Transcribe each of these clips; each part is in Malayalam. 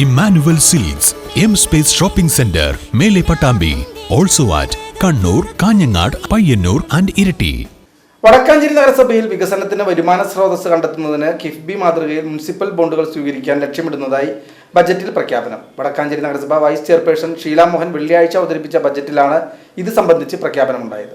Immanuel silks M space shopping centre Mele Pattambi also at Kannur Kanhangad Payyanur and Iritty. Vadakkanchery നഗരസഭയിൽ വികസനത്തിന് വരുമാന സ്രോതസ് കണ്ടെത്തുന്നതിന് കിഫ്ബി മാതൃകയിൽ മുനിസിപ്പൽ ബോണ്ടുകൾ സ്വീകരിക്കാൻ ലക്ഷ്യമിടുന്നതായി ബജറ്റിൽ പ്രഖ്യാപനം. വടക്കാഞ്ചേരി നഗരസഭ വൈസ് ചെയർപേഴ്സൺ ഷീല മോഹൻ വെള്ളിയാഴ്ച അവതരിപ്പിച്ച ബജറ്റിലാണ് ഇത് സംബന്ധിച്ച് പ്രഖ്യാപനമുണ്ടായത്.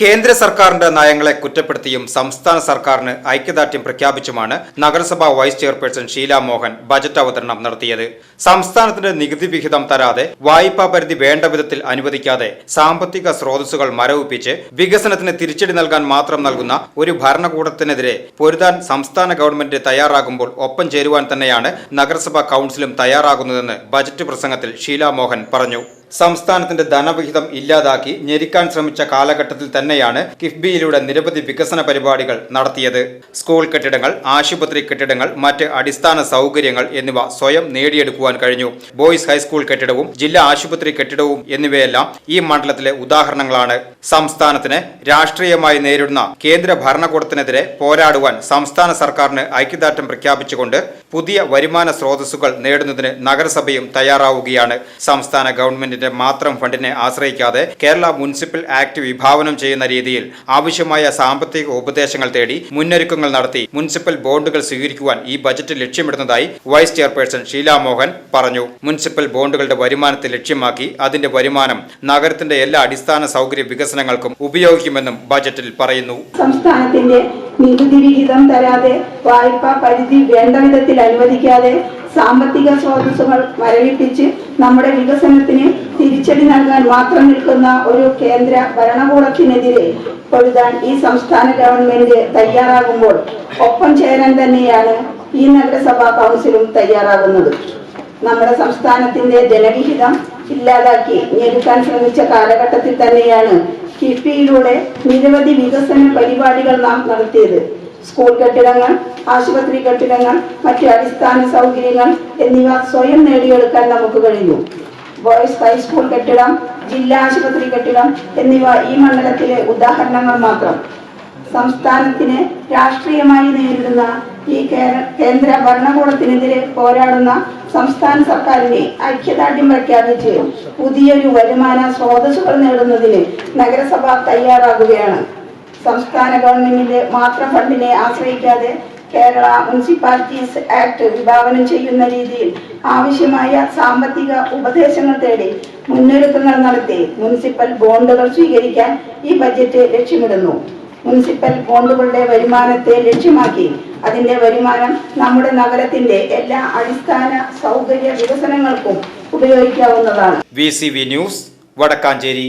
കേന്ദ്ര സർക്കാരിന്റെ നയങ്ങളെ കുറ്റപ്പെടുത്തിയും സംസ്ഥാന സർക്കാരിന് ഐക്യദാർഢ്യം പ്രഖ്യാപിച്ചുമാണ് നഗരസഭാ vice chairperson Sheela Mohan budget അവതരണം നടത്തിയത്. സംസ്ഥാനത്തിന്റെ നികുതി വിഹിതം തരാതെ വായ്പാ പരിധി വേണ്ട വിധത്തിൽ അനുവദിക്കാതെ സാമ്പത്തിക സ്രോതസ്സുകൾ മരവിപ്പിച്ച് വികസനത്തിന് തിരിച്ചടി നൽകാൻ മാത്രം നൽകുന്ന ഒരു ഭരണകൂടത്തിനെതിരെ പൊരുതാൻ സംസ്ഥാന ഗവൺമെന്റ് തയ്യാറാകുമ്പോൾ ഒപ്പം ചേരുവാൻ തന്നെയാണ് നഗരസഭാ കൌൺസിലും തയ്യാറാകുന്നതെന്ന് ബജറ്റ് പ്രസംഗത്തിൽ ഷീല മോഹൻ പറഞ്ഞു. സംസ്ഥാനത്തിന്റെ ധനവിഹിതം ഇല്ലാതാക്കി ഞെരിക്കാൻ ശ്രമിച്ച കാലഘട്ടത്തിൽ തന്നെയാണ് കിഫ്ബിയിലൂടെ നിരവധി വികസന പരിപാടികൾ നടത്തിയത്. സ്കൂൾ കെട്ടിടങ്ങൾ ആശുപത്രി കെട്ടിടങ്ങൾ മറ്റ് അടിസ്ഥാന സൗകര്യങ്ങൾ എന്നിവ സ്വയം നേടിയെടുക്കുവാൻ കഴിഞ്ഞു. ബോയ്സ് ഹൈസ്കൂൾ കെട്ടിടവും ജില്ലാ ആശുപത്രി കെട്ടിടവും എന്നിവയെല്ലാം ഈ മണ്ഡലത്തിലെ ഉദാഹരണങ്ങളാണ്. സംസ്ഥാനത്തിന് രാഷ്ട്രീയമായി നേരിടുന്ന കേന്ദ്ര ഭരണകൂടത്തിനെതിരെ പോരാടുവാൻ സംസ്ഥാന സർക്കാരിന് ഐക്യദാർഢ്യം പ്രഖ്യാപിച്ചുകൊണ്ട് പുതിയ വരുമാന സ്രോതസ്സുകൾ നേടുന്നതിന് നഗരസഭയും തയ്യാറാവുകയാണ്. സംസ്ഥാന ഗവൺമെന്റിന്റെ മാത്രം ഫണ്ടിനെ ആശ്രയിക്കാതെ കേരള മുനിസിപ്പൽ ആക്ട് വിഭാവനം ചെയ്യുന്ന രീതിയിൽ ആവശ്യമായ സാമ്പത്തിക ഉപദേശങ്ങൾ തേടി മുന്നൊരുക്കങ്ങൾ നടത്തി മുനിസിപ്പൽ ബോണ്ടുകൾ സ്വീകരിക്കുവാൻ ഈ ബജറ്റ് ലക്ഷ്യമിടുന്നതായി വൈസ് ചെയർപേഴ്സൺ ഷീലാ മോഹൻ പറഞ്ഞു. മുനിസിപ്പൽ ബോണ്ടുകളുടെ വരുമാനത്തെ ലക്ഷ്യമാക്കി അതിന്റെ വരുമാനം നഗരത്തിന്റെ എല്ലാ അടിസ്ഥാന സൗകര്യ വികസനങ്ങൾക്കും ഉപയോഗിക്കുമെന്നും ബജറ്റിൽ പറയുന്നു. സംസ്ഥാനത്തിന്റെ നികുതി വിഹിതം തരാതെ വായ്പ പരിധി വേണ്ട വിധത്തിൽ അനുവദിക്കാതെ സാമ്പത്തിക സ്രോതസ്സുകൾ മരവിപ്പിച്ച് നമ്മുടെ വികസനത്തിന് തിരിച്ചടി നൽകാൻ മാത്രം നിൽക്കുന്ന ഒരു കേന്ദ്ര ഭരണകൂടത്തിനെതിരെ പൊരുതാൻ ഈ സംസ്ഥാന ഗവൺമെന്റ് തയ്യാറാകുമ്പോൾ ഒപ്പം ചേരാൻ തന്നെയാണ് ഈ നഗരസഭാ കൗൺസിലും തയ്യാറാകുന്നത്. നമ്മുടെ സംസ്ഥാനത്തിന്റെ ജനവിഹിതം ഇല്ലാതാക്കി ഞെരുക്കാൻ ശ്രമിച്ച കാലഘട്ടത്തിൽ തന്നെയാണ് കിഫ്ബിയിലൂടെ നിരവധി വികസന പരിപാടികൾ നാം നടത്തിയത്. സ്കൂൾ കെട്ടിടങ്ങൾ ആശുപത്രി കെട്ടിടങ്ങൾ മറ്റ് അടിസ്ഥാന സൗകര്യങ്ങൾ എന്നിവ സ്വയം നേടിയെടുക്കാൻ നമുക്ക് കഴിഞ്ഞു ബോയ്സ് ഹൈസ്കൂൾ കെട്ടിടം ജില്ലാ ആശുപത്രി കെട്ടിടം എന്നിവ ഈ മണ്ഡലത്തിലെ ഉദാഹരണങ്ങൾ മാത്രം. സംസ്ഥാനത്തിന് രാഷ്ട്രീയമായി നേരിടുന്ന ഈ കേന്ദ്ര ഭരണകൂടത്തിനെതിരെ പോരാടുന്ന സംസ്ഥാന സർക്കാരിനെ ഐക്യദാർഢ്യം പ്രഖ്യാപിച്ച് പുതിയൊരു വരുമാന സ്രോതസ്സുകൾ നേടുന്നതിന് നഗരസഭ തയ്യാറാകുകയാണ്. സംസ്ഥാന ഗവൺമെന്റിന്റെ മാത്രം ഫണ്ടിനെ ആശ്രയിക്കാതെ കേരള മുനിസിപ്പാലിറ്റീസ് ആക്ട് വിഭാവനം ചെയ്യുന്ന രീതിയിൽ ആവശ്യമായ സാമ്പത്തിക ഉപദേശങ്ങൾ തേടി മുന്നൊരുക്കങ്ങൾ നടത്തി മുനിസിപ്പൽ ബോണ്ടുകൾ സ്വീകരിക്കാൻ ഈ ബജറ്റ് ലക്ഷ്യമിടുന്നു. മുനിസിപ്പൽ ബോണ്ടുകളുടെ വരുമാനത്തെ ലക്ഷ്യമാക്കി അതിന്റെ വരുമാനം നമ്മുടെ നഗരത്തിന്റെ എല്ലാ അടിസ്ഥാന സൗകര്യ വികസനങ്ങൾക്കും ഉപയോഗിക്കാവുന്നതാണ്. V news Vadakkanchery.